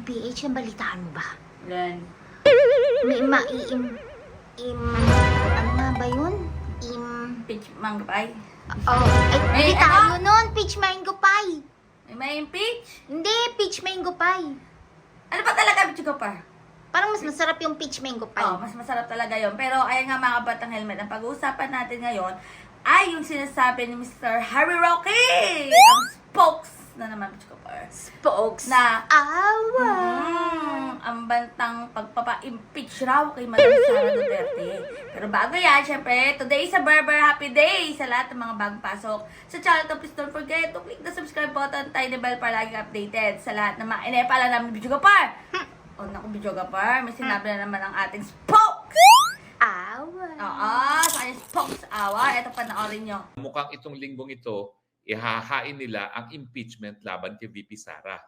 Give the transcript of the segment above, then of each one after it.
PH, ang balitaan mo ba? Yan. May ma-im... Im... Ano nga ba yun? Im... Peach mango pie. Oh, ay, May hindi ano? tayo nun. Peach mango pie. May may peach? Hindi, peach mango pie. Ano ba talaga peach ko pa? Parang mas masarap yung peach mango pie. Oh, mas masarap talaga yon. Pero ayan nga mga batang helmet, ang pag-uusapan natin ngayon ay yung sinasabi ni Mr. Harry Roque! Ang spokes na naman. Spokes. Na Awa. Mm, ang bantang pagpapa-impeach raw kay Madam Sara Duterte. Pero bago yan, syempre, today is a Berber Happy Day sa lahat ng mga bagong pasok. Sa channel to, please don't forget to click the subscribe button, tiny bell para lagi updated sa lahat ng mga inepala namin video kapar. O naku, video kapar, may sinabi na naman ang ating spokes. Awa. Oo, sa kanyang spokes awa. Ito panoorin nyo. mukhang itong linggong ito, ihahain nila ang impeachment laban kay VP Sara.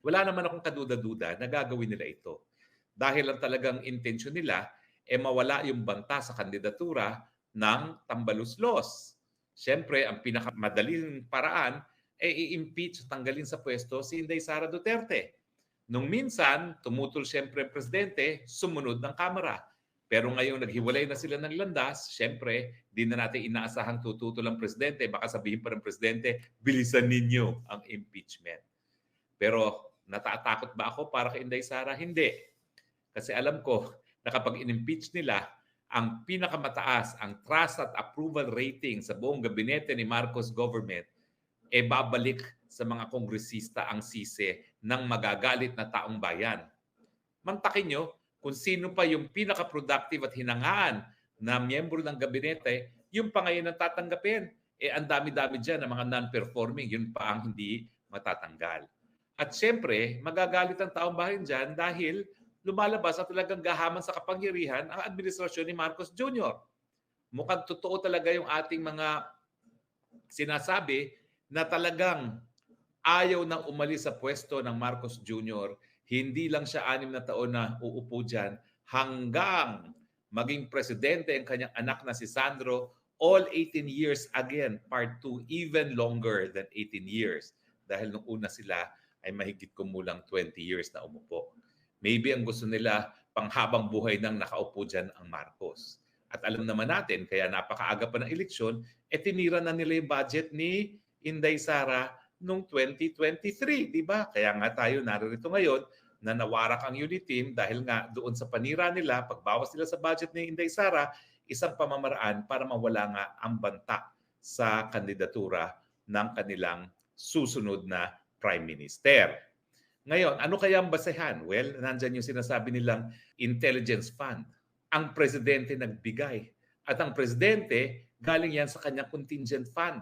Wala naman akong kaduda-duda na gagawin nila ito. Dahil ang talagang intention nila, e mawala yung banta sa kandidatura ng Tambaluslos. Siyempre, ang pinakamadaling paraan ay i-impeach, tanggalin sa pwesto si Inday Sara Duterte. Nung minsan, tumutol siyempre ang presidente, sumunod ng kamera. Pero ngayong naghiwalay na sila ng landas, syempre, di na natin inaasahang tututol ang presidente. Baka sabihin pa ng presidente, bilisan ninyo ang impeachment. Pero natatakot ba ako para kay Inday Sara? Hindi. Kasi alam ko na kapag in-impeach nila, ang pinakamataas, ang trust at approval rating sa buong gabinete ni Marcos government, e babalik sa mga kongresista ang sisi ng magagalit na taong bayan. Mantakin nyo, kung sino pa yung pinaka-productive at hinangaan na miyembro ng gabinete, yung pa ngayon ang tatanggapin. Eh, ang dami-dami dyan ng mga non-performing, yun pa ang hindi matatanggal. At siyempre, magagalit ang taong bayan dyan dahil lumalabas at talagang gahaman sa kapangyarihan ang administrasyon ni Marcos Jr. Mukhang totoo talaga yung ating mga sinasabi na talagang ayaw nang umalis sa pwesto ng Marcos Jr hindi lang siya anim na taon na uupo dyan hanggang maging presidente ang kanyang anak na si Sandro, all 18 years again, part 2, even longer than 18 years. Dahil nung una sila ay mahigit kumulang 20 years na umupo. Maybe ang gusto nila panghabang buhay nang nakaupo dyan ang Marcos. At alam naman natin, kaya napakaaga pa ng eleksyon, e tinira na nila yung budget ni Inday Sara noong 2023, di ba? Kaya nga tayo narito ngayon na nawarak ang unit team dahil nga doon sa panira nila, pagbawas nila sa budget ni Inday Sara, isang pamamaraan para mawala nga ang banta sa kandidatura ng kanilang susunod na Prime Minister. Ngayon, ano kaya ang basehan? Well, nandyan yung sinasabi nilang intelligence fund. Ang presidente nagbigay. At ang presidente, galing yan sa kanyang contingent fund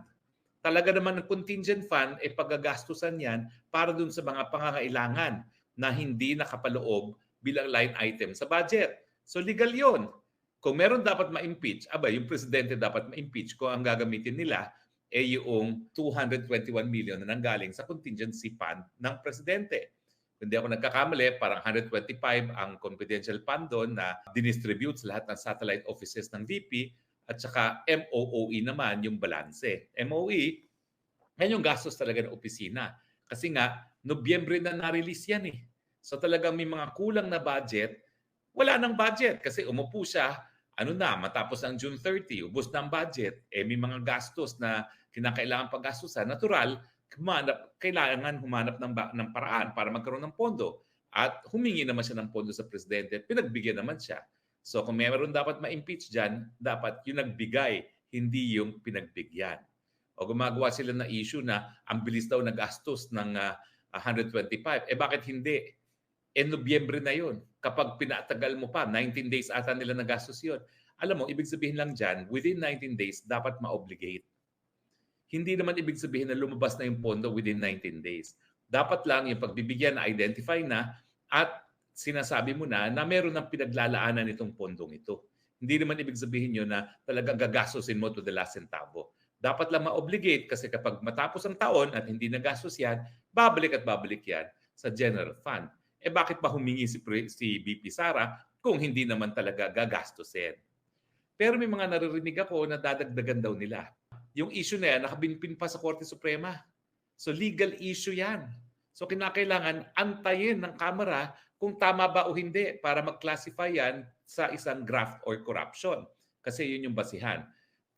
talaga naman ng contingent fund ay eh, paggagastusan yan para dun sa mga pangangailangan na hindi nakapaloob bilang line item sa budget. So legal yon. Kung meron dapat ma-impeach, aba, yung presidente dapat ma-impeach ko ang gagamitin nila ay yung 221 million na nanggaling sa contingency fund ng presidente. Hindi ako nagkakamali, parang 125 ang confidential fund doon na dinistribute sa lahat ng satellite offices ng VP at saka MOOE naman yung balanse. MOE, yan yung gastos talaga ng opisina. Kasi nga, Nobyembre na na-release yan eh. So talagang may mga kulang na budget, wala nang budget kasi umupo siya, ano na, matapos ang June 30, ubos na ang budget, eh may mga gastos na kinakailangan paggastusan. Natural, humanap, kailangan humanap ng, ng paraan para magkaroon ng pondo. At humingi naman siya ng pondo sa presidente, pinagbigyan naman siya. So kung meron dapat ma-impeach dyan, dapat yung nagbigay, hindi yung pinagbigyan. O gumagawa sila ng issue na ang bilis daw na gastos ng uh, 125. Eh bakit hindi? Eh Nobyembre na yun. Kapag pinatagal mo pa, 19 days ata nila na gastos yun. Alam mo, ibig sabihin lang dyan, within 19 days, dapat ma-obligate. Hindi naman ibig sabihin na lumabas na yung pondo within 19 days. Dapat lang yung pagbibigyan na identify na at sinasabi mo na na meron ng pinaglalaanan itong pondong ito. Hindi naman ibig sabihin nyo na talagang gagastusin mo to the last centavo. Dapat lang ma-obligate kasi kapag matapos ang taon at hindi nagastos yan, babalik at babalik yan sa general fund. Eh bakit pa humingi si, si BP Sara kung hindi naman talaga gagastusin? Pero may mga naririnig ako na dadagdagan daw nila. Yung issue na yan, nakabinpin pa sa Korte Suprema. So legal issue yan. So kinakailangan antayin ng Kamara kung tama ba o hindi para mag-classify yan sa isang graft or corruption. Kasi yun yung basihan.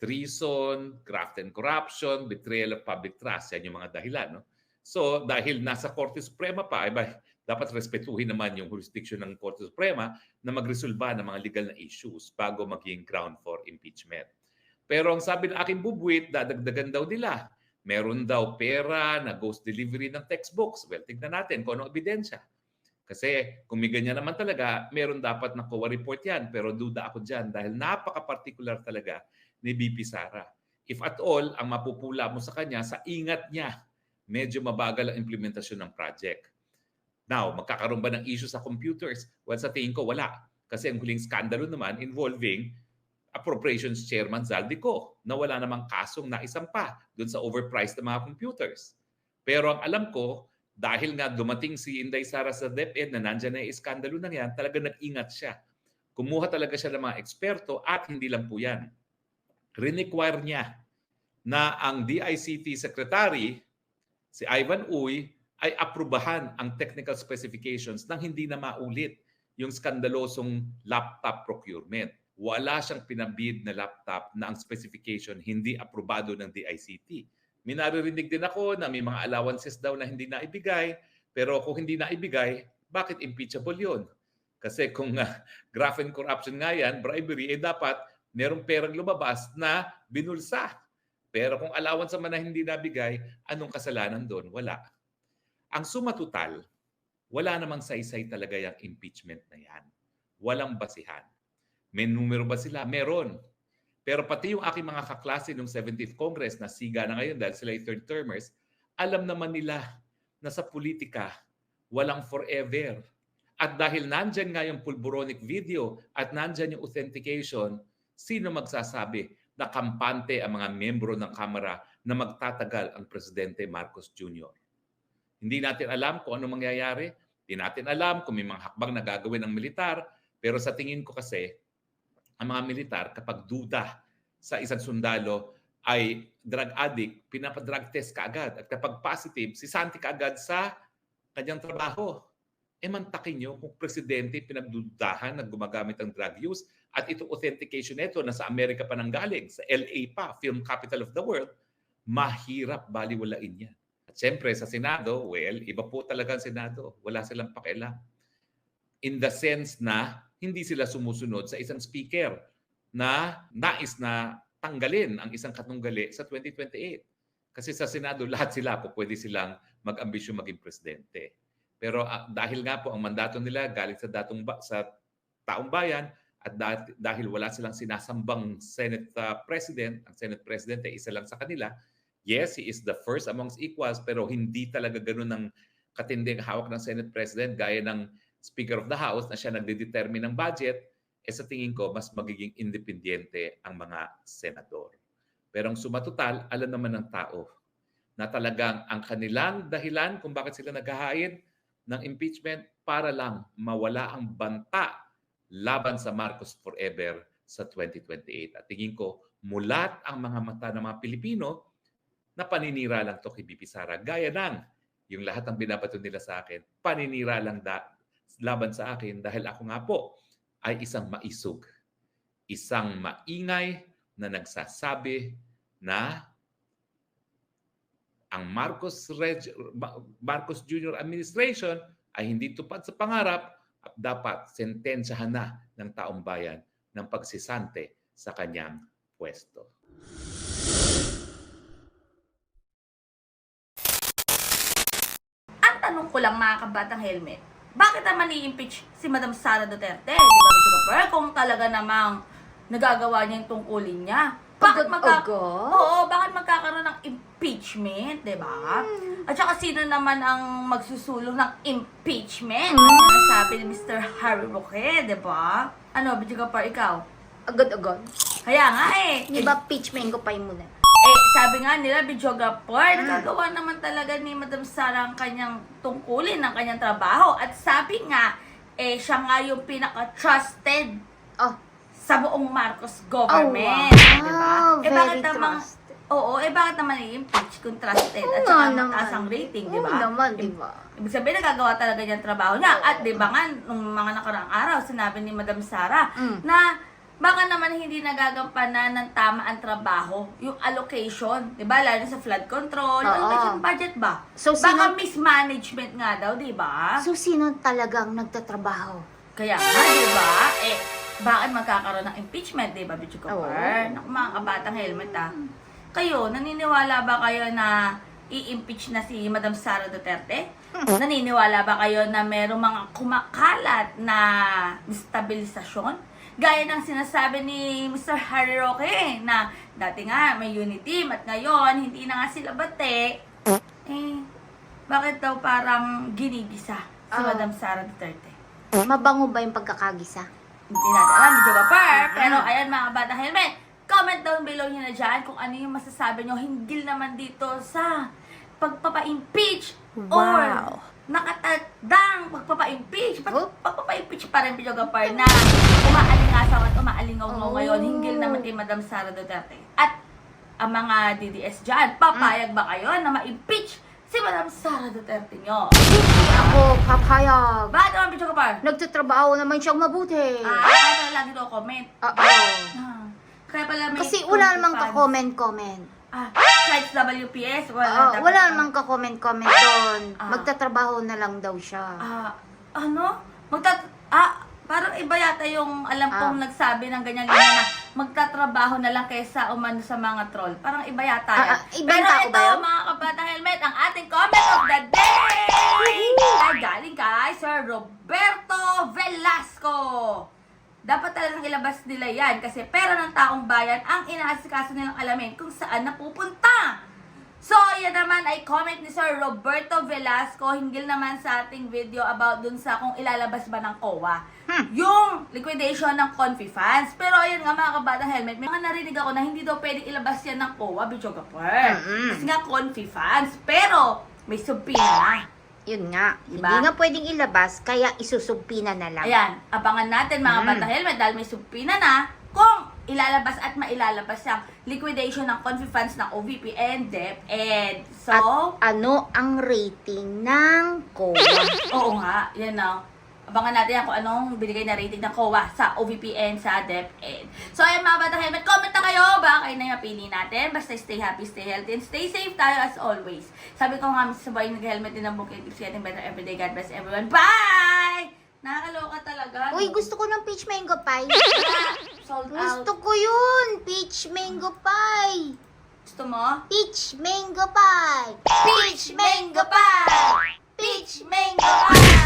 Treason, graft and corruption, betrayal of public trust. Yan yung mga dahilan. No? So dahil nasa Korte Suprema pa, ba, dapat respetuhin naman yung jurisdiction ng Korte Suprema na magresolba ng mga legal na issues bago maging ground for impeachment. Pero ang sabi ng aking bubwit, dadagdagan daw nila. Meron daw pera na ghost delivery ng textbooks. Well, tignan natin kung anong ebidensya. Kasi kung may ganyan naman talaga, meron dapat na COA report yan. Pero duda ako dyan dahil napaka-particular talaga ni BP Sara. If at all, ang mapupula mo sa kanya, sa ingat niya, medyo mabagal ang implementasyon ng project. Now, magkakaroon ba ng issue sa computers? Well, sa tingin ko, wala. Kasi ang huling skandalo naman involving appropriations chairman Zaldico na wala namang kasong naisampa doon sa overpriced na mga computers. Pero ang alam ko, dahil nga dumating si Inday Sara sa DepEd na nandyan na iskandalo na yan, talaga nag-ingat siya. Kumuha talaga siya ng mga eksperto at hindi lang po yan. Renequire niya na ang DICT Secretary, si Ivan Uy, ay aprubahan ang technical specifications nang hindi na maulit yung skandalosong laptop procurement. Wala siyang pinabid na laptop na ang specification hindi aprobado ng DICT. May naririnig din ako na may mga allowances daw na hindi naibigay, pero kung hindi naibigay, bakit impeachable yun? Kasi kung uh, graft and corruption nga yan, bribery, eh dapat merong perang lumabas na binulsa. Pero kung allowance naman na hindi nabigay, anong kasalanan doon? Wala. Ang suma total, wala namang saysay talaga yung impeachment na yan. Walang basihan. May numero ba sila? Meron. Pero pati yung aking mga kaklase ng 17th Congress na siga na ngayon dahil sila yung third termers, alam naman nila na sa politika, walang forever. At dahil nandyan nga yung pulboronic video at nandyan yung authentication, sino magsasabi na kampante ang mga membro ng Kamara na magtatagal ang Presidente Marcos Jr.? Hindi natin alam kung ano mangyayari. Hindi natin alam kung may mga hakbang na gagawin ng militar. Pero sa tingin ko kasi, ang mga militar, kapag duda sa isang sundalo ay drug addict, pinapadrug test kaagad. At kapag positive, si Santi kaagad sa kanyang trabaho. E mantakin nyo kung presidente pinagdudahan na gumagamit ng drug use at itong authentication nito na sa Amerika pa nanggaling, sa LA pa, film capital of the world, mahirap baliwalain yan. At siyempre sa Senado, well, iba po talaga ang Senado. Wala silang pakialam. In the sense na hindi sila sumusunod sa isang speaker na nais na tanggalin ang isang katunggali sa 2028. Kasi sa Senado, lahat sila po pwede silang mag-ambisyon maging presidente. Pero ah, dahil nga po ang mandato nila galing sa datong ba- sa taong bayan at dah- dahil wala silang sinasambang Senate ah, President, ang Senate President ay isa lang sa kanila, yes, he is the first amongst equals pero hindi talaga ganun ng katinding hawak ng Senate President gaya ng Speaker of the House na siya nagde-determine ng budget, eh sa tingin ko mas magiging independyente ang mga senador. Pero ang sumatotal, alam naman ng tao na talagang ang kanilang dahilan kung bakit sila naghahain ng impeachment para lang mawala ang banta laban sa Marcos Forever sa 2028. At tingin ko, mulat ang mga mata ng mga Pilipino na paninira lang to kay BP Sara. Gaya ng yung lahat ng binabato nila sa akin, paninira lang da, laban sa akin dahil ako nga po ay isang maisog. Isang maingay na nagsasabi na ang Marcos Reg, Marcos Jr. administration ay hindi tupad sa pangarap at dapat sentensyahan na ng taong bayan ng pagsisante sa kanyang pwesto. Ang tanong ko lang mga kabatang helmet, bakit naman i-impeach si Madam Sara Duterte? Di ba, Mr. Kapar? Kung talaga namang nagagawa niya yung tungkulin niya. Bakit magka... Agad-agad? Oo, bakit magkakaroon ng impeachment, di ba? At saka sino naman ang magsusulong ng impeachment? Mm. Ang sabi ni Mr. Harry Roque, di ba? Ano, Mr. Kapar, ikaw? Agad-agad. Kaya nga eh. Di ba pitch mango pa muna? Eh, sabi nga nila, videographer, nagagawa naman talaga ni Madam Sara ang kanyang tungkulin ng kanyang trabaho. At sabi nga, eh, siya nga yung pinaka-trusted Oh, sa buong Marcos government. Oh, wow. Diba? Eh, Very bakit namang trusted. Oo, eh bakit naman i-impeach kung trusted at Oo saka nga mataas naman. ang rating, di Oo ba? naman, di ba? Ibig sabihin, nagagawa talaga niya ang trabaho niya. Oo. At di ba nga, nung mga nakaraang araw, sinabi ni Madam Sara Mm. na baka naman hindi nagagampanan ng tama ang trabaho, yung allocation, di ba? Lalo sa flood control, Oo. allocation budget ba? So, baka sino- mismanagement nga daw, di ba? So, sino talagang nagtatrabaho? Kaya nga, di ba? Eh, bakit magkakaroon ng impeachment, di ba, Oo. Cooper? Naku, mga kabatang helmet, ah. Kayo, naniniwala ba kayo na i-impeach na si Madam Sara Duterte? Naniniwala ba kayo na merong mga kumakalat na destabilisasyon? Gaya ng sinasabi ni Mr. Harry Roque na dati nga may unity team at ngayon hindi na nga sila bate. Eh, bakit daw parang ginigisa si Ah. Madam Sara Duterte? Mabango ba yung pagkakagisa? Hindi natin alam, medyo ba par? Pero ayan mga bata helmet, comment down below nyo na dyan kung ano yung masasabi nyo hinggil naman dito sa pagpapa-impeach or Wow. nakatagdang pagpapa-impeach. Pag, Oh. pagpapa-impeach pa rin video par na umaalingasaw at umaalingaw Oh. ngayon hinggil naman kay Madam Sara Duterte. At ang mga DDS dyan, papayag ba kayo na ma-impeach si Madam Sara Duterte nyo? Hindi ako papayag. Bakit naman video par? Nagtatrabaho naman siyang mabuti. Ah, ano lang dito comment? Oo. Ah, kaya pala may Kasi wala namang fans. ka-comment-comment. Ah, kahit WPS, wala, Oo, dapat wala namang ka-comment-comment doon. Ah. Magtatrabaho na lang daw siya. Ah, ano? Magtat... Ah, parang iba yata yung alam kong Ah. nagsabi ng ganyan ganyan na magtatrabaho na lang kaysa umano sa mga troll. Parang iba yata Ah, yan. ah, ibang Pero tao ito, ba yun? mga kabata helmet, ang ating comment of the day ay galing kay Sir Roberto Velasco. Dapat talagang ilabas nila yan kasi pera ng taong bayan ang inaasikaso nilang alamin kung saan napupunta. So, yan naman ay comment ni Sir Roberto Velasco hinggil naman sa ating video about dun sa kung ilalabas ba ng COA. Hmm. Yung liquidation ng Confi funds. Pero ayun nga mga kabata helmet, may mga narinig ako na hindi daw pwedeng ilabas yan ng COA, Bicho Gapur. Mm-mm. Kasi nga Confi funds. Pero, may subpoena na. Yun nga. Diba? Hindi nga pwedeng ilabas, kaya isusubpina na lang. Ayan, abangan natin mga Mm. bata helmet dahil may subpoena na kung ilalabas at mailalabas ang liquidation ng Confi funds ng OVP and DepEd. So, At ano ang rating ng COA? oo nga, yan na. Abangan natin kung anong binigay na rating ng COA sa OVP and sa DepEd. So, ayan mga bata helmet, comment na kayo ba kayo na yung pili natin. Basta stay happy, stay healthy, and stay safe tayo as always. Sabi ko nga, sa sabay nag-helmet din ang bukid. Keeps getting better every day. God bless everyone. Bye! Nakakaloka talaga. Uy, gusto ko ng peach mango pie. Sold out. Gusto ko yun. Peach mango pie. Gusto mo? Peach mango pie. Peach mango pie! Peach mango pie!